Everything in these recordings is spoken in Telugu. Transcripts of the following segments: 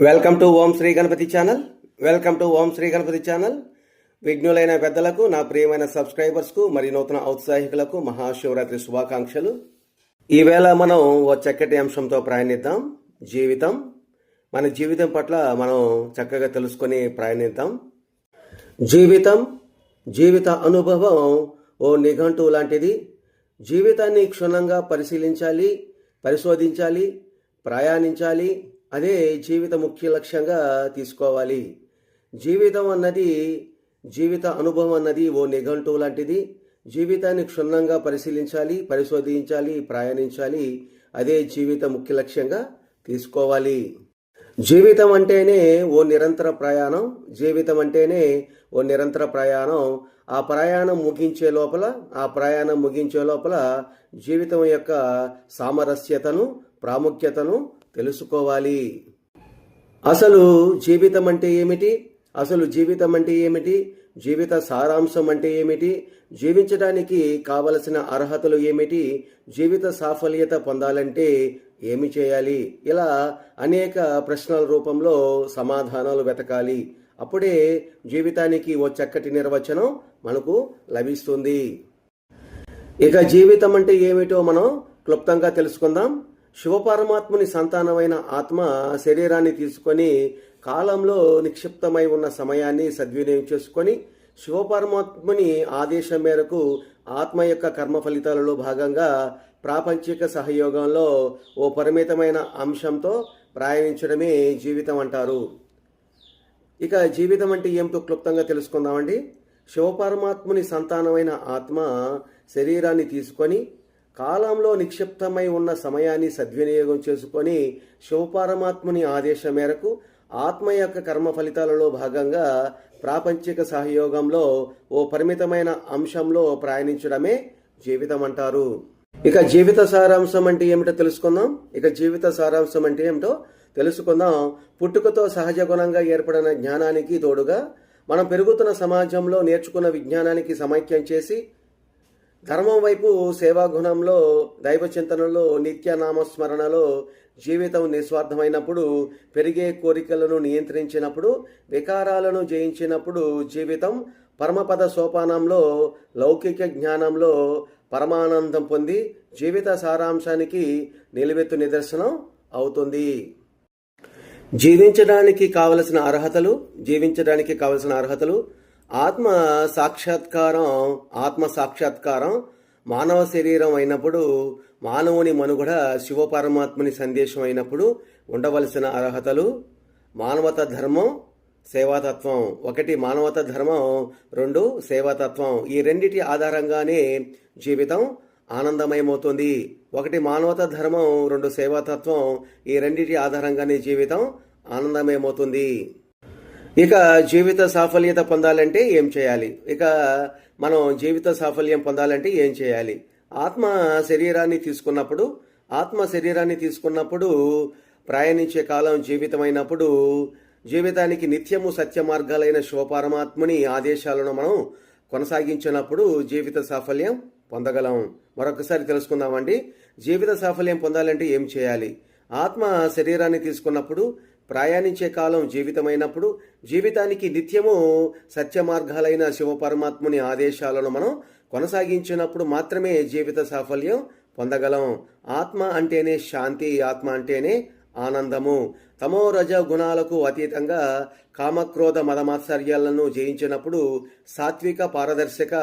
Welcome to Om Shri Ganapathi channel welcome to Om Shri Ganapathi channel విఘ్నులైన పెద్దలకు నా ప్రియమైన సబ్స్క్రైబర్స్కు మరి నూతన ఔత్సాహికులకు మహాశివరాత్రి శుభాకాంక్షలు. ఈవేళ మనం ఓ చక్కటి అంశంతో ప్రయాణిద్దాం. జీవితం. మన జీవితం పట్ల మనం చక్కగా తెలుసుకొని ప్రయాణిద్దాం. జీవితం. జీవిత అనుభవం ఓ నిఘంటు లాంటిది. జీవితాన్ని క్షుణ్ణంగా పరిశీలించాలి పరిశోధించాలి ప్రయాణించాలి అదే జీవిత ముఖ్య లక్ష్యంగా తీసుకోవాలి. జీవితం అన్నది జీవిత అనుభవం అన్నది ఓ నిఘంటు లాంటిది. జీవితాన్ని క్షుణ్ణంగా పరిశీలించాలి పరిశోధించాలి ప్రయాణించాలి. అదే జీవిత ముఖ్య లక్ష్యంగా తీసుకోవాలి. జీవితం అంటేనే ఓ నిరంతర ప్రయాణం. జీవితం అంటేనే ఓ నిరంతర ప్రయాణం. ఆ ప్రయాణం ముగించే లోపల ఆ ప్రయాణం ముగించే లోపల జీవితం యొక్క సామరస్యతను ప్రాముఖ్యతను తెలుసుకోవాలి. అసలు జీవితం అంటే ఏమిటి? అసలు జీవితం అంటే ఏమిటి? జీవిత సారాంశం అంటే ఏమిటి? జీవించడానికి కావలసిన అర్హతలు ఏమిటి? జీవిత సాఫల్యత పొందాలంటే ఏమి చేయాలి? ఇలా అనేక ప్రశ్నల రూపంలో సమాధానాలు వెతకాలి. అప్పుడే జీవితానికి ఓ చక్కటి నిర్వచనం మనకు లభిస్తుంది. ఇక జీవితం అంటే ఏమిటో మనం క్లుప్తంగా తెలుసుకుందాం. శివపరమాత్ముని సంతానమైన ఆత్మ శరీరాన్ని తీసుకొని కాలంలో నిక్షిప్తమై ఉన్న సమయాన్ని సద్వినియోగం చేసుకొని శివపరమాత్ముని ఆదేశం మేరకు ఆత్మ యొక్క కర్మ ఫలితాలలో భాగంగా ప్రాపంచిక సహయోగంలో ఓ పరిమితమైన అంశంతో ప్రయాణించడమే జీవితం అంటారు. ఇక జీవితం అంటే ఏమిటో క్లుప్తంగా తెలుసుకుందామండి. శివపరమాత్ముని సంతానమైన ఆత్మ శరీరాన్ని తీసుకొని కాలంలో నిక్షిప్తమై ఉన్న సమయాన్ని సద్వినియోగం చేసుకొని శివపరమాత్ముని ఆదేశం మేరకు ఆత్మ యొక్క కర్మ ఫలితాలలో భాగంగా ప్రాపంచిక సహయోగంలో ఓ పరిమితమైన అంశంలో ప్రయాణించడమే జీవితం అంటారు ఇక జీవిత సారాంశం అంటే ఏమిటో తెలుసుకుందాం. ఇక జీవిత సారాంశం అంటే ఏమిటో తెలుసుకుందాం. పుట్టుకతో సహజ గుణంగా ఏర్పడిన జ్ఞానానికి తోడుగా మనం పెరుగుతున్న సమాజంలో నేర్చుకున్న విజ్ఞానానికి సమైక్యం చేసి ధర్మం వైపు సేవా గుణంలో దైవ చింతనలో నిత్యనామస్మరణలో జీవితం నిస్వార్థమైనప్పుడు పెరిగే కోరికలను నియంత్రించినప్పుడు వికారాలను జయించినప్పుడు జీవితం పరమపద సోపానంలో లౌకిక జ్ఞానంలో పరమానందం పొంది జీవిత సారాంశానికి నిలువెత్తు నిదర్శనం అవుతుంది. జీవించడానికి కావలసిన అర్హతలు జీవించడానికి కావలసిన అర్హతలు ఆత్మ సాక్షాత్కారం ఆత్మ సాక్షాత్కారం మానవ శరీరం అయినప్పుడు మానవుని మనుగడ శివపరమాత్మని సందేశం అయినప్పుడు ఉండవలసిన అర్హతలు మానవత ధర్మం సేవాతత్వం. ఒకటి మానవత ధర్మం. రెండు సేవాతత్వం. ఈ రెండిటి ఆధారంగానే జీవితం ఆనందమయమవుతుంది. ఒకటి మానవత ధర్మం. రెండు సేవాతత్వం. ఈ రెండిటి ఆధారంగానే జీవితం ఆనందమయమవుతుంది. ఇక జీవిత సాఫల్యత పొందాలంటే ఏం చేయాలి? ఇక మనం జీవిత సాఫల్యం పొందాలంటే ఏం చేయాలి? ఆత్మ శరీరాన్ని తీసుకున్నప్పుడు ఆత్మ శరీరాన్ని తీసుకున్నప్పుడు ప్రయాణించే కాలం జీవితమైనప్పుడు జీవితానికి నిత్యము సత్య మార్గాలైన శివపరమాత్ముని ఆదేశాలను మనం కొనసాగించినప్పుడు జీవిత సాఫల్యం పొందగలం. మరొకసారి తెలుసుకుందామండి. జీవిత సాఫల్యం పొందాలంటే ఏం చేయాలి? ఆత్మ శరీరాన్ని తీసుకున్నప్పుడు ప్రయాణించే కాలం జీవితమైనప్పుడు జీవితానికి నిత్యము సత్య మార్గాలైన శివపరమాత్ముని ఆదేశాలను మనం కొనసాగించినప్పుడు మాత్రమే జీవిత సాఫల్యం పొందగలం. ఆత్మ అంటేనే శాంతి ఆత్మ అంటేనే ఆనందము. తమో రజ గుణాలకు అతీతంగా కామక్రోధ మదమాత్సర్యాలను జయించినప్పుడు సాత్విక పారదర్శక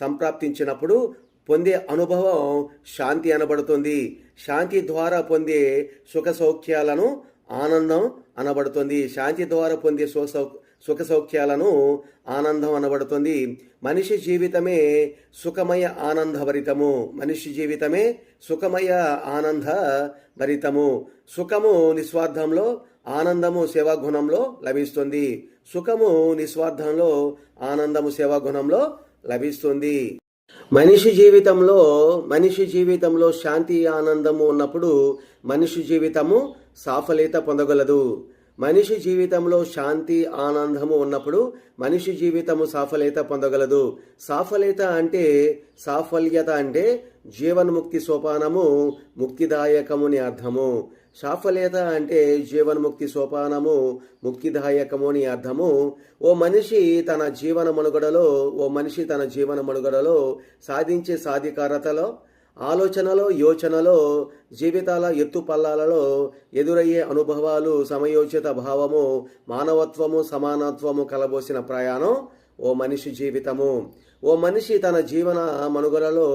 సంప్రాప్తించినప్పుడు పొందే అనుభవం శాంతి అనబడుతుంది. శాంతి ద్వారా పొందే సుఖ సౌఖ్యాలను ఆనందం అనబడుతుంది. శాంతి ద్వారా పొందే సుఖ సుఖ సౌఖ్యాలను ఆనందం అనబడుతుంది. మనిషి జీవితమే సుఖమయ ఆనందభరితము. మనిషి జీవితమే సుఖమయ ఆనంద భరితము సుఖము నిస్వార్థంలో ఆనందము సేవాగుణంలో లభిస్తుంది. సుఖము నిస్వార్థంలో ఆనందము సేవాగుణంలో లభిస్తుంది. మనిషి జీవితంలో మనిషి జీవితంలో శాంతి ఆనందము ఉన్నప్పుడు మనిషి జీవితము సాఫల్యత పొందగలదు. మనిషి జీవితంలో శాంతి ఆనందము ఉన్నప్పుడు మనిషి జీవితము సాఫల్యత పొందగలదు. సాఫల్యత అంటే సాఫల్యత అంటే జీవన్ముక్తి సోపానము ముక్తిదాయకముని అర్థము. సాఫల్యత అంటే జీవన్ముక్తి సోపానము ముక్తిదాయకము అని అర్థము. ఓ మనిషి తన జీవన మనుగడలో ఓ మనిషి తన జీవన మనుగడలో సాధించే సాధికారతలో ఆలోచనలో యోచనలో జీవితాల ఎత్తుపల్లాలలో ఎదురయ్యే అనుభవాలు సమయోచిత భావము మానవత్వము సమానత్వము కలబోసిన ప్రయాణం ఓ మనిషి జీవితము. ఓ మనిషి తన జీవన మనుగడలో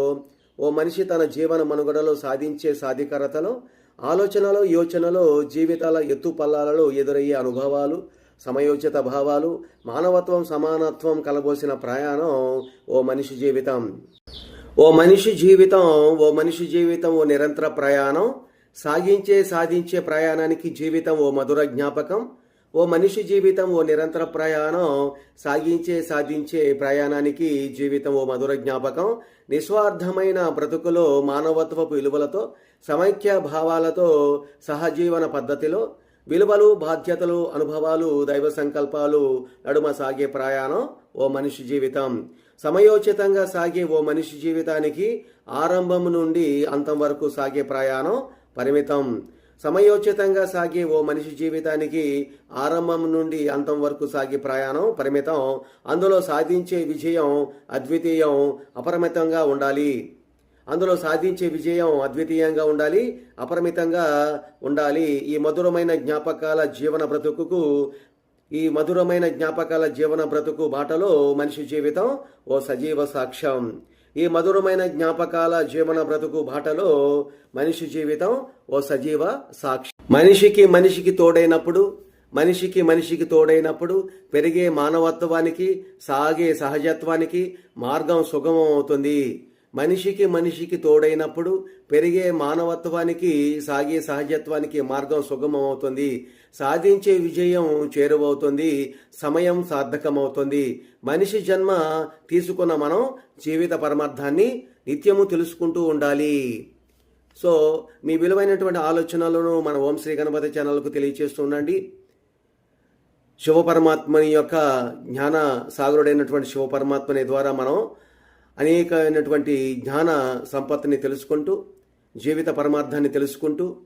ఓ మనిషి తన జీవన మనుగడలో సాధించే సాధికారతలో ఆలోచనలో యోచనలో జీవితాల ఎత్తుపల్లాలలో ఎదురయ్యే అనుభవాలు సమయోచిత భావాలు మానవత్వం సమానత్వం కలబోసిన ప్రయాణం ఓ మనిషి జీవితం. ఓ మనిషి జీవితం ఓ మనిషి జీవితం ఓ నిరంతర ప్రయాణం. సాగించే సాధించే ప్రయాణానికి జీవితం ఓ మధుర జ్ఞాపకం. ఓ మనిషి జీవితం ఓ నిరంతర ప్రయాణం. సాగించే సాధించే ప్రయాణానికి జీవితం ఓ మధుర జ్ఞాపకం. నిస్వార్థమైన బ్రతుకులో మానవత్వపు విలువలతో సమైక్య భావాలతో సహజీవన పద్ధతిలో విలువలు బాధ్యతలు అనుభవాలు దైవ సంకల్పాలు నడుమ సాగే ప్రయాణం ఓ మనిషి జీవితం. సమయోచితంగా సాగే ఓ మనిషి జీవితానికి ఆరంభం నుండి అంతం వరకు సాగే ప్రయాణం పరిమితం. సమయోచితంగా సాగే ఓ మనిషి జీవితానికి ఆరంభం నుండి అంతం వరకు సాగే ప్రయాణం పరిమితం. అందులో సాధించే విజయం అద్వితీయం అపరిమితంగా ఉండాలి. అందులో సాధించే విజయం అద్వితీయంగా ఉండాలి అపరిమితంగా ఉండాలి. ఈ మధురమైన జ్ఞాపకాల జీవన బ్రతుకుకు ఈ మధురమైన జ్ఞాపకాల జీవన బ్రతుకు బాటలో మనిషి జీవితం ఓ సజీవ సాక్ష్యం. ఈ మధురమైన జ్ఞాపకాల జీవన బ్రతుకు బాటలో మనిషి జీవితం ఓ సజీవ సాక్షి మనిషికి మనిషికి తోడైనప్పుడు మనిషికి మనిషికి తోడైనప్పుడు పెరిగే మానవత్వానికి సాగే సహజత్వానికి మార్గం సుగమం అవుతుంది మనిషికి మనిషికి తోడైనప్పుడు పెరిగే మానవత్వానికి సాగే సహజత్వానికి మార్గం సుగమం అవుతుంది సాధించే విజయం చేరువవుతుంది. సమయం సార్థకమవుతుంది. మనిషి జన్మ తీసుకున్న మనం జీవిత పరమార్థాన్ని నిత్యము తెలుసుకుంటూ ఉండాలి. సో మీ విలువైనటువంటి ఆలోచనలను మన ఓం శ్రీ గణపతి ఛానల్కు తెలియచేస్తూ ఉండండి. శివపరమాత్మని యొక్క జ్ఞాన సాగరుడైనటువంటి శివపరమాత్మని ద్వారా మనం అనేకమైనటువంటి జ్ఞాన సంపత్తిని తెలుసుకుంటూ జీవిత పరమార్థాన్ని తెలుసుకుంటూ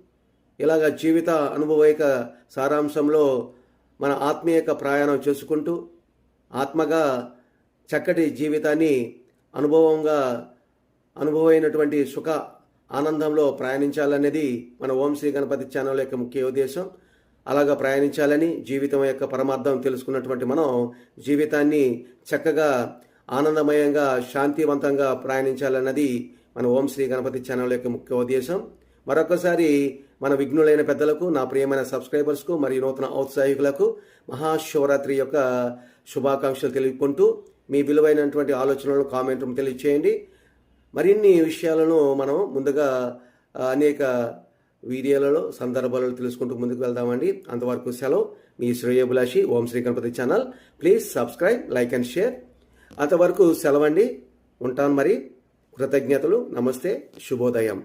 ఇలాగ జీవిత అనుభవైక సారాంశంలో మన ఆత్మీయక ప్రయాణం చేసుకుంటూ ఆత్మగా చక్కటి జీవితాన్ని అనుభవంగా అనుభవమైనటువంటి సుఖ ఆనందంలో ప్రయాణించాలనేది మన ఓం శ్రీ గణపతి ఛానల్ యొక్క ముఖ్య ఉద్దేశం. అలాగా ప్రయాణించాలని జీవితం యొక్క పరమార్థం తెలుసుకున్నటువంటి మనం జీవితాన్ని చక్కగా ఆనందమయంగా శాంతివంతంగా ప్రయాణించాలన్నది మన ఓం శ్రీ గణపతి ఛానల్ యొక్క ముఖ్య ఉద్దేశం. మరొకసారి మన విఘ్నులైన పెద్దలకు నా ప్రియమైన సబ్స్క్రైబర్స్కు మరియు నూతన ఔత్సాహికులకు మహాశివరాత్రి యొక్క శుభాకాంక్షలు తెలుపుకుంటూ మీ విలువైనటువంటి ఆలోచనలను కామెంట్ తెలియచేయండి. మరిన్ని విషయాలను మనం ముందుగా అనేక వీడియోలలో సందర్భాలలో తెలుసుకుంటూ ముందుకు వెళ్దామండి. అంతవరకు సెలవు. మీ శ్రేయభిలాషి Om Shri Ganapathi channel please subscribe like and share అంతవరకు సెలవండి. ఉంటాను మరి. కృతజ్ఞతలు. నమస్తే. శుభోదయం.